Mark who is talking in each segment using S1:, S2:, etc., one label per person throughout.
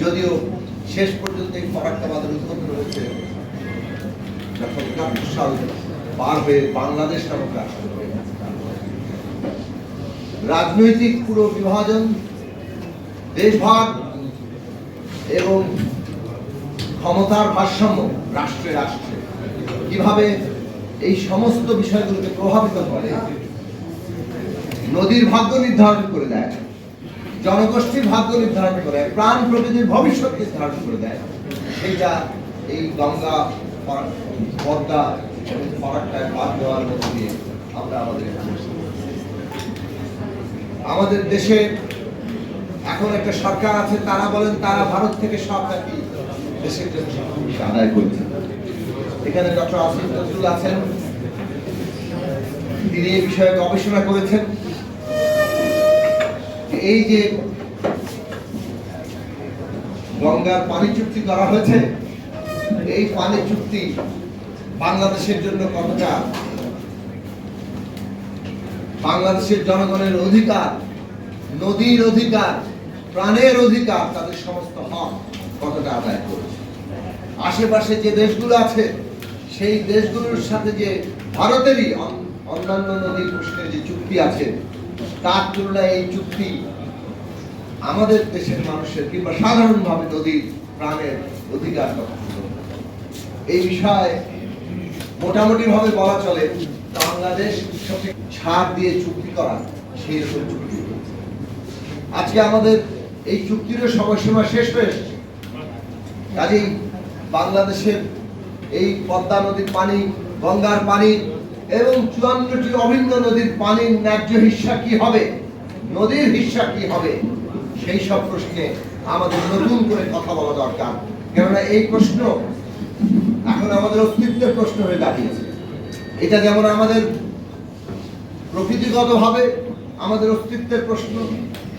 S1: যদিও শেষ পর্যন্ত এই ফরাক্কাবাদের উদ্বোধন একাত্তর সাল পার হয়ে বাংলাদেশ রাষ্ট্র রাজনৈতিক পুরো বিভাজন, দেশভাগ এবং ক্ষমতার ভারসাম্য রাষ্ট্রে রাষ্ট্রে কীভাবে এই সমস্ত বিষয়গুলোকে প্রভাবিত করে, নদীর ভাগ্য নির্ধারণ করে দেয়। জনগোষ্ঠীর ভাগ্য নির্ধারণ করে দেয় প্রাণ প্রকৃতির ভবিষ্যৎ নির্ধারণ করে দেয়। সেইটা এই গঙ্গা পদ্মা ফরাকটায় বাদ দেওয়ার মধ্যে দিয়ে আমরা আমাদের আমাদের দেশে এখন একটা সরকার আছে, তারা বলেন তারা ভারত থেকে সব নাকি দেশের জন্য আদায় করছে। এখানে ডক্টর আসিফ নজরুল আছেন। তিনি এই বিষয়ে গবেষণা করেছেন। এই যে গঙ্গার পানি চুক্তি করা হয়েছে, এই পানি চুক্তি বাংলাদেশের জন্য কতটা? বাংলাদেশের জনগণের অধিকার, নদীর অধিকার, প্রাণের অধিকার, তাদের সমস্ত হক কতটা আদায় করেছে? আশেপাশে যে দেশগুলো আছে, সেই দেশগুলোর সাথে যে ভারতেরই অন্যান্য নদী প্রশ্নের যে চুক্তি আছে তার তুলনায় এই চুক্তি আমাদের দেশের মানুষের কিংবা সাধারণভাবে নদীর প্রাণের অধিকার এই বিষয়ে মোটামুটি ভাবে বলা চলে, বাংলাদেশ ছাড় দিয়ে চুক্তি করা, সেই চুক্তি। আজকে আমাদের এই চুক্তিরও সময়সীমা শেষ হয়ে এসেছে। কাজেই বাংলাদেশের এই পদ্মা নদীর পানি, গঙ্গার পানি এবং চুয়ান্নটি অভিন্ন নদীর পানির ন্যায্য হিস্সা কি হবে? নদীর হিস্সা কি হবে? সেই সব প্রশ্নে আমাদের নতুন করে কথা বলা দরকার। কেননা এই প্রশ্ন এখন আমাদের অস্তিত্বের প্রশ্ন হয়ে দাঁড়িয়েছে। এটা যেমন আমাদের প্রকৃতিগতভাবে আমাদের অস্তিত্বের প্রশ্ন,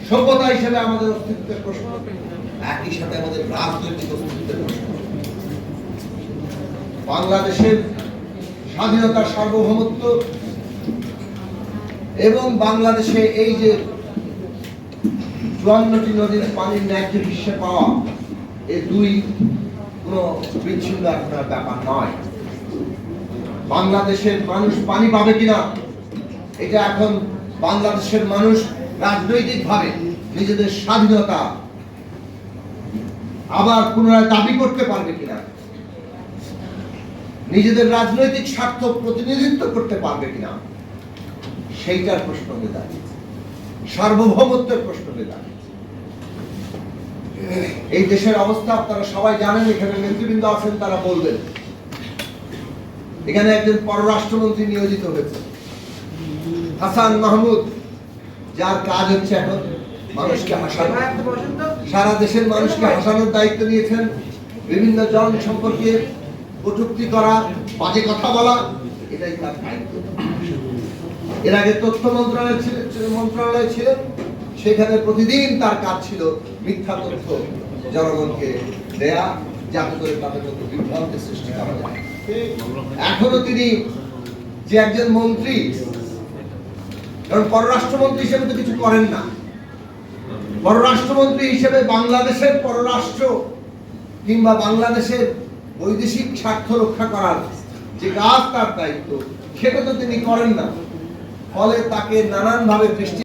S1: সভ্যতা হিসেবে আমাদের অস্তিত্বের প্রশ্ন, একই সাথে আমাদের রাজনৈতিক অস্তিত্বের প্রশ্ন। বাংলাদেশের স্বাধীনতা, সার্বভৌমত্ব এবং বাংলাদেশে এই যে চুয়ান্নটি নদীর পানির ন্যায্য হিসেবে পাওয়া এই দুই কোনো বিচ্ছিন্ন একটা ব্যাপার নয়। বাংলাদেশের মানুষ পানি পাবে কিনা, এটা এখন বাংলাদেশের মানুষ রাজনৈতিকভাবে নিজেদের স্বাধীনতা আবার পুনরায় দাবি করতে পারবে কিনা নিজেদের রাজনৈতিক স্বার্থ প্রতিনিধিত্ব করতে পারবে কিনা? সেইটার প্রশ্ন হয়ে দাঁড়িয়েছে। সার্বভৌমত্বের প্রশ্ন হয়ে দাঁড়িয়েছে। এই দেশের অবস্থা আপনারা সবাই জানেন, এখানে নেতৃবৃন্দ আছেন, তারা বলবেন। এখানে একজন পররাষ্ট্রমন্ত্রী নিয়োজিত হয়েছে, হাসান মাহমুদ, যার কাজ হচ্ছে এখন মানুষকে হাসানো। সারা দেশের মানুষকে হাসানোর দায়িত্ব নিয়েছেন। বিভিন্ন জন সম্পর্কে কটূক্তি করা বাজে কথা বলা, এটাই তার দায়িত্ব। এর আগে তথ্য মন্ত্রণালয় ছিলেন মন্ত্রণালয় ছিলেন সেখানে প্রতিদিন তার কাজ ছিল মিথ্যা তথ্য জনগণকে দেয়া, যাতে করে তাদের মধ্যে বিভ্রান্তি সৃষ্টি করা যায়। এখনও তিনি যে একজন মন্ত্রী, কারণ পররাষ্ট্রমন্ত্রী হিসেবে তো কিছু করেন না। পররাষ্ট্রমন্ত্রী হিসেবে বাংলাদেশের পররাষ্ট্র কিংবা বাংলাদেশের বৈদেশিক স্বার্থ রক্ষা করার যে কাজ তার দায়িত্ব, সেটা তো তিনি করেন না। ফলে তাকে নানানভাবে দৃষ্টি